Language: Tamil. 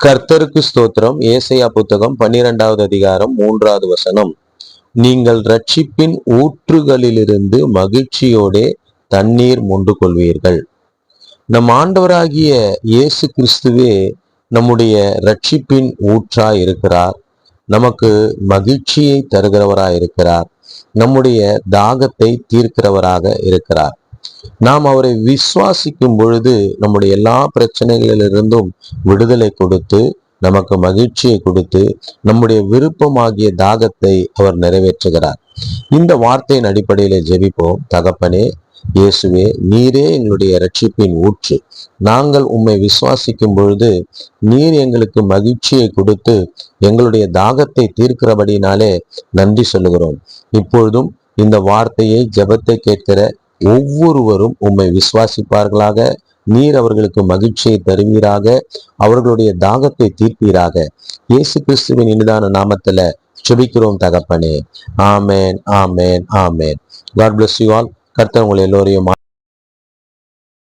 கர்த்தருக்கு ஸ்தோத்திரம். ஏசையா புத்தகம் பன்னிரெண்டாவது அதிகாரம் மூன்றாவது வசனம். நீங்கள் ரட்சிப்பின் ஊற்றுகளிலிருந்து மகிழ்ச்சியோடே தண்ணீர் மொண்டு கொள்வீர்கள் நம் ஆண்டவராகிய இயேசு கிறிஸ்துவே நம்முடைய ரட்சிப்பின் ஊற்றாய் இருக்கிறார் நமக்கு மகிழ்ச்சியை தருகிறவராய் இருக்கிறார் நம்முடைய தாகத்தை தீர்க்கிறவராக இருக்கிறார். நாம் அவரை விசுவாசிக்கும் பொழுது நம்முடைய எல்லா பிரச்சனைகளிலிருந்தும் விடுதலை கொடுத்து நமக்கு மகிழ்ச்சியை கொடுத்து நம்முடைய விருப்பமாகிய தாகத்தை அவர் நிறைவேற்றுகிறார். இந்த வார்த்தையின் அடிப்படையில ஜெபிப்போம். தகப்பனே இயேசுவே நீரே எங்களுடைய ரட்சிப்பின் ஊற்று. நாங்கள் உம்மை விசுவாசிக்கும் பொழுது நீர் எங்களுக்கு மகிழ்ச்சியை கொடுத்து எங்களுடைய தாகத்தை தீர்க்கிறபடினாலே நன்றி சொல்லுகிறோம். இப்பொழுதும் இந்த வார்த்தையை ஜெபத்தை கேட்கிற ஒவ்வொருவரும் உம்மை விசுவாசிப்பார்களாக. நீர் அவர்களுக்கு மகிழ்ச்சியை தருவீராக. அவர்களுடைய தாகத்தை தீர்ப்பீராக. இயேசு கிறிஸ்துவின் இனிதான நாமத்துல செபிக்கிறோம் தகப்பனே. ஆமேன் ஆமேன் ஆமேன். காட் பிளஸ் யூ ஆல் கர்த்தவங்களை எல்லோரையும்